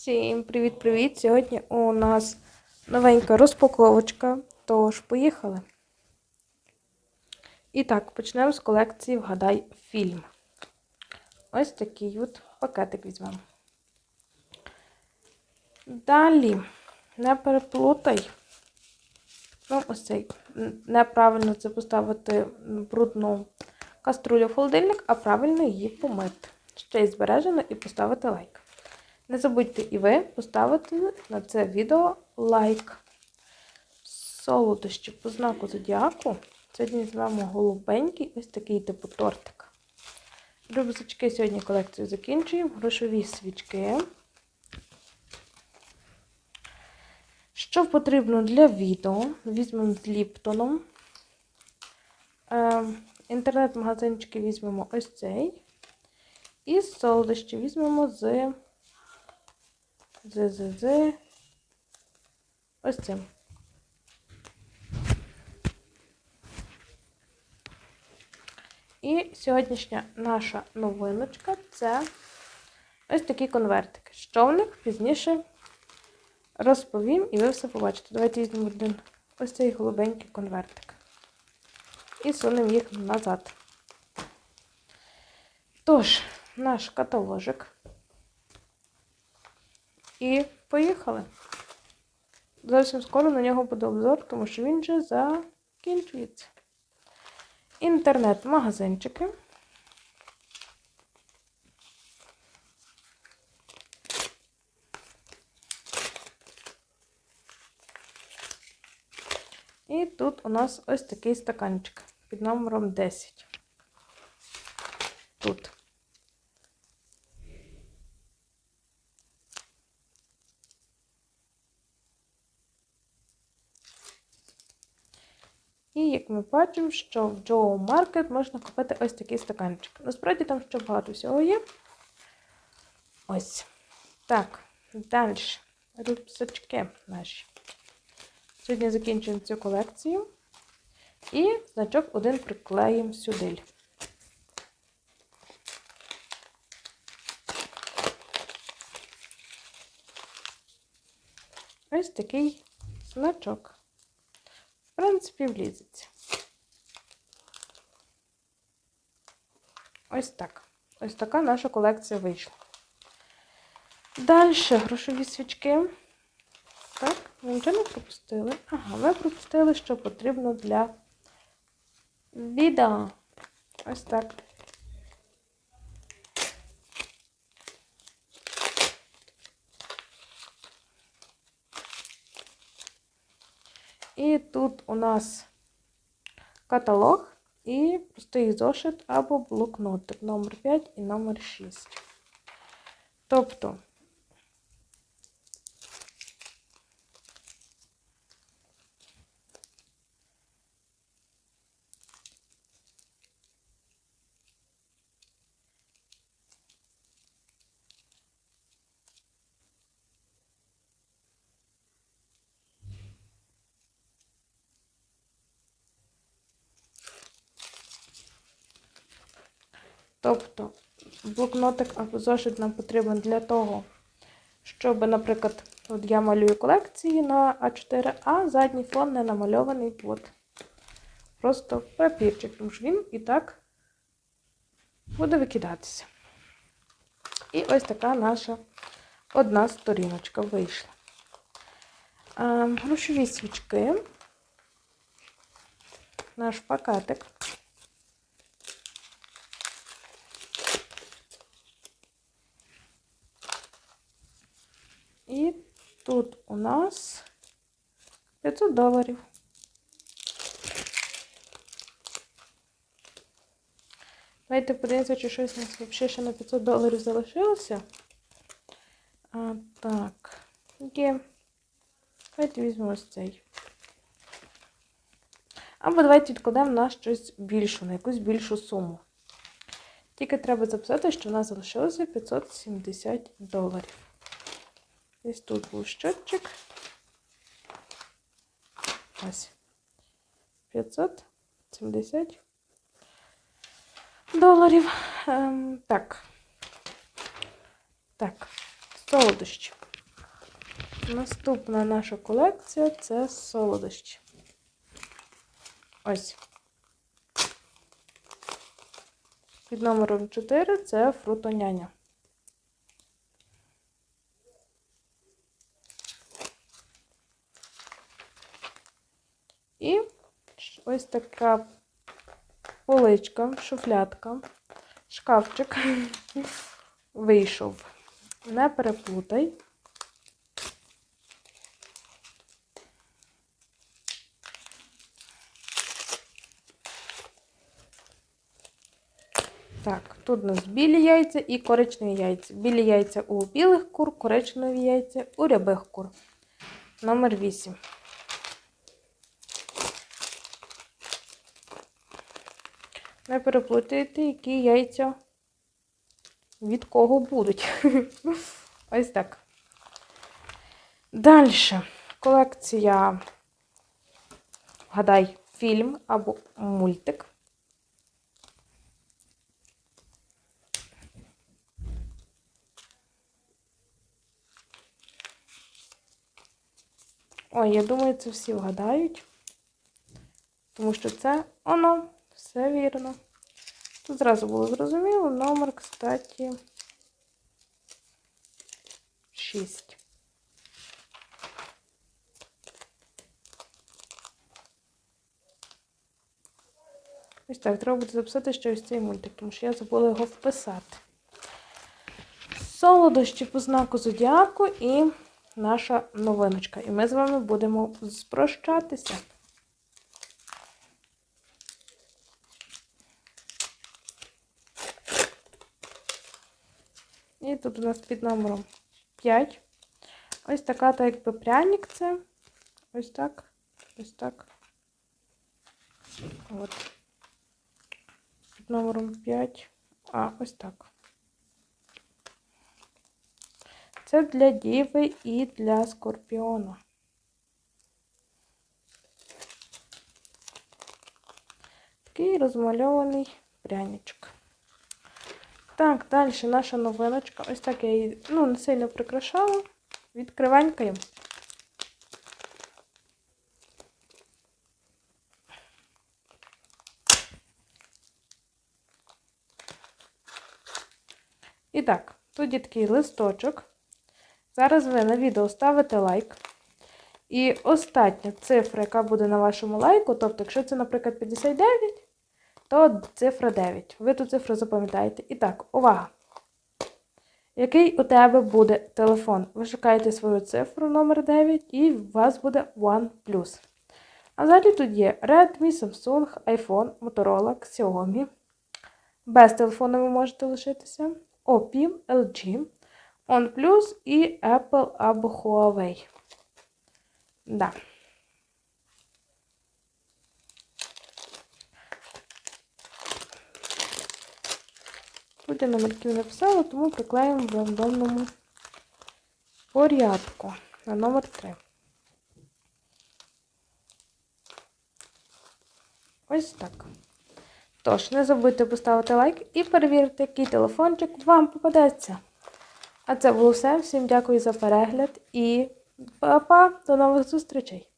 Всім привіт-привіт! Сьогодні у нас новенька розпаковочка, тож поїхали. І так, почнемо з колекції Вгадай фільм. Ось такий от пакетик візьмемо. Далі, не переплутай. Ну, ось цей. Неправильно це поставити брудну каструлю в холодильник, а правильно її помити. Ще й збережено і поставити лайк. Не забудьте і ви поставити на це відео лайк. Солодощі по знаку зодіаку. Сьогодні візьмемо голубенький, ось такий типу тортик. Рюкзачки сьогодні колекцію закінчуємо. Грошові свічки. Що потрібно для відео? Візьмемо з Ліптоном. Е, Інтернет-магазинчики візьмемо ось цей. І солодощі візьмемо з з, ось цим. І сьогоднішня наша новиночка це ось такі конвертики. Що в них пізніше розповім і ви все побачите. Давайте візьмемо один ось цей голубенький конвертик. І сунемо їх назад. Тож, наш каталожик. І поїхали. Зовсім скоро на нього буде обзор, тому що він вже закінчується. Інтернет-магазинчики. І тут у нас ось такий стаканчик під номером 10. Тут. І як ми бачимо, що в Joe Market можна купити ось такий стаканчик. Насправді там ще багато всього є. Ось. Так, далі. Рюкзачки наші. Сьогодні закінчуємо цю колекцію. І значок один приклеїмо сюди. Ось такий значок. Принципі, влізеться. Ось так. Ось така наша колекція вийшла. Далі грошові свічки. Так, ви нічого не пропустили? Ага, ви пропустили, що потрібно для відео. Ось так. І тут у нас каталог і простий зошит або блокнотик номер 5 і номер 6. Тобто, Тобто блокнотик або зошит нам потрібен для того, щоб, наприклад, от я малюю колекції на А4, а задній фон не намальований от просто папірчик, тому що він і так буде викидатися. І ось така наша одна сторіночка вийшла. А, грошові свічки, наш пакетик. І тут у нас 500 доларів. Давайте подивимося, чи щось у нас взагалі ще на 500 доларів залишилося. А, Так, є. Давайте візьмемо ось цей. Або давайте відкладемо на щось більше, на якусь більшу суму. Тільки треба записати, що в нас залишилося 570 доларів. Ось тут був щотчик. Ось. 570 доларів. Ем, так. Так, солодощі. Наступна наша колекція це солодощі. Ось. Під номером 4 це фрутоняня. І ось така поличка, шуфлятка, шкафчик вийшов. Не переплутай. Так, тут у нас білі яйця і коричневі яйця. Білі яйця у білих кур, коричневі яйця у рябих кур. Номер 8. Не переплутайте, які яйця від кого будуть. Ось так. Далі. Колекція, гадай, фільм або мультик. Ой, я думаю, це всі вгадають. Тому що це воно, все вірно. Тут зразу було зрозуміло. Номер, кстати, 6. Ось так, треба буде записати ще ось цей мультик, тому що я забула його вписати. Солодощі по знаку зодіаку і наша новиночка. І ми з вами будемо спрощатися. І тут у нас під номером 5. Ось така, так якби пряник це. Ось так. Ось так. От. Під номером 5. А, ось так. Це для діви і для скорпіона. Такий розмальований пряничок. Так, далі наша новиночка. Ось так я її ну, не сильно прикрашала. Відкриванькаємо. І так, тут є такий листочок. Зараз ви на відео ставите лайк. І остання цифра, яка буде на вашому лайку, тобто, якщо це, наприклад, 59, то цифра 9. Ви ту цифру запам'ятаєте. І так, увага! Який у тебе буде телефон? Ви шукаєте свою цифру номер 9 і у вас буде OnePlus. А далі тут є Redmi, Samsung, iPhone, Motorola, Xiaomi. Без телефону ви можете лишитися. Oppo, LG, OnePlus і Apple або Huawei. Да. Я номерків написала, тому приклеїмо в рандомному порядку на номер 3. Ось так. Тож, не забудьте поставити лайк і перевірити, який телефончик вам попадеться. А це було все. Всім дякую за перегляд і па-па, до нових зустрічей!